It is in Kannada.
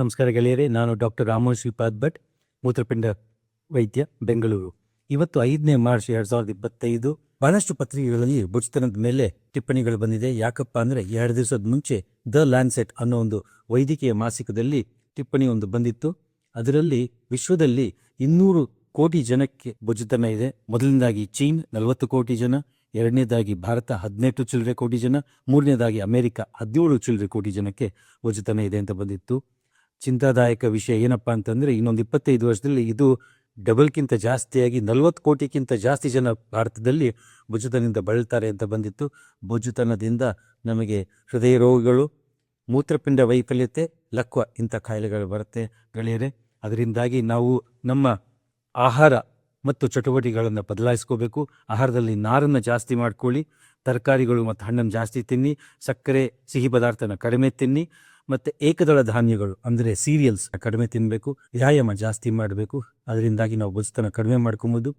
ನಮಸ್ಕಾರ ಗೆಳೆಯರೇ, ನಾನು ಡಾಕ್ಟರ್ ರಾಮೋ ಶ್ರೀಪಾದ್ ಭಟ್, ಮೂತ್ರಪಿಂಡ ವೈದ್ಯ, ಬೆಂಗಳೂರು. ಇವತ್ತು ಐದನೇ ಮಾರ್ಚ್ ಎರಡು ಸಾವಿರದ ಇಪ್ಪತ್ತೈದು, ಬಹಳಷ್ಟು ಪತ್ರಿಕೆಗಳಲ್ಲಿ ಬುಜತನದ ಮೇಲೆ ಟಿಪ್ಪಣಿಗಳು ಬಂದಿದೆ. ಯಾಕಪ್ಪ ಅಂದರೆ ಎರಡು ದಿವಸದ ಮುಂಚೆ ದ ಲ್ಯಾನ್ಸೆಟ್ ಅನ್ನೋ ಒಂದು ವೈದ್ಯಕೀಯ ಮಾಸಿಕದಲ್ಲಿ ಟಿಪ್ಪಣಿ ಒಂದು ಬಂದಿತ್ತು. ಅದರಲ್ಲಿ ವಿಶ್ವದಲ್ಲಿ ಇನ್ನೂರು ಕೋಟಿ ಜನಕ್ಕೆ ಬುಜ್ತನ ಇದೆ. ಮೊದಲನೇದಾಗಿ ಚೀನ್, ನಲವತ್ತು ಕೋಟಿ ಜನ, ಎರಡನೇದಾಗಿ ಭಾರತ, ಹದಿನೆಂಟು ಚಿಲ್ಲರೆ ಕೋಟಿ ಜನ, ಮೂರನೇದಾಗಿ ಅಮೆರಿಕ, ಹದಿನೇಳು ಚಿಲ್ಲರೆ ಕೋಟಿ ಜನಕ್ಕೆ ಬುಜ್ತನ ಇದೆ ಅಂತ ಬಂದಿತ್ತು. ಚಿಂತಾದಾಯಕ ವಿಷಯ ಏನಪ್ಪ ಅಂತಂದರೆ ಇನ್ನೊಂದು ಇಪ್ಪತ್ತೈದು ವರ್ಷದಲ್ಲಿ ಇದು ಡಬಲ್ಗಿಂತ ಜಾಸ್ತಿಯಾಗಿ ನಲವತ್ತು ಕೋಟಿಗಿಂತ ಜಾಸ್ತಿ ಜನ ಭಾರತದಲ್ಲಿ ಭುಜತನದಿಂದ ಬಳಲ್ತಾರೆ ಅಂತ ಬಂದಿತ್ತು. ಭುಜತನದಿಂದ ನಮಗೆ ಹೃದಯ ರೋಗಗಳು, ಮೂತ್ರಪಿಂಡ ವೈಫಲ್ಯತೆ, ಲಕ್ವ ಇಂಥ ಕಾಯಿಲೆಗಳು ಬರುತ್ತೆ ಗೆಳೆಯರೆ. ಅದರಿಂದಾಗಿ ನಾವು ನಮ್ಮ ಆಹಾರ ಮತ್ತು ಚಟುವಟಿಕೆಗಳನ್ನು ಬದಲಾಯಿಸ್ಕೋಬೇಕು. ಆಹಾರದಲ್ಲಿ ನಾರನ್ನು ಜಾಸ್ತಿ ಮಾಡ್ಕೊಳ್ಳಿ. ತರಕಾರಿಗಳು ಮತ್ತು ಹಣ್ಣನ್ನು ಜಾಸ್ತಿ ತಿನ್ನಿ. ಸಕ್ಕರೆ, ಸಿಹಿ ಪದಾರ್ಥನ ಕಡಿಮೆ ತಿನ್ನಿ. ಮತ್ತು ಏಕದಳ ಧಾನ್ಯಗಳು, ಅಂದರೆ ಸೀರಿಯಲ್ಸ್ ಕಡಿಮೆ ತಿನ್ನಬೇಕು ವ್ಯಾಯಾಮ ಜಾಸ್ತಿ ಮಾಡಬೇಕು. ಅದರಿಂದಾಗಿ ನಾವು ಬಸ್ತನ ಕಡಿಮೆ ಮಾಡ್ಕೊಬೋದು.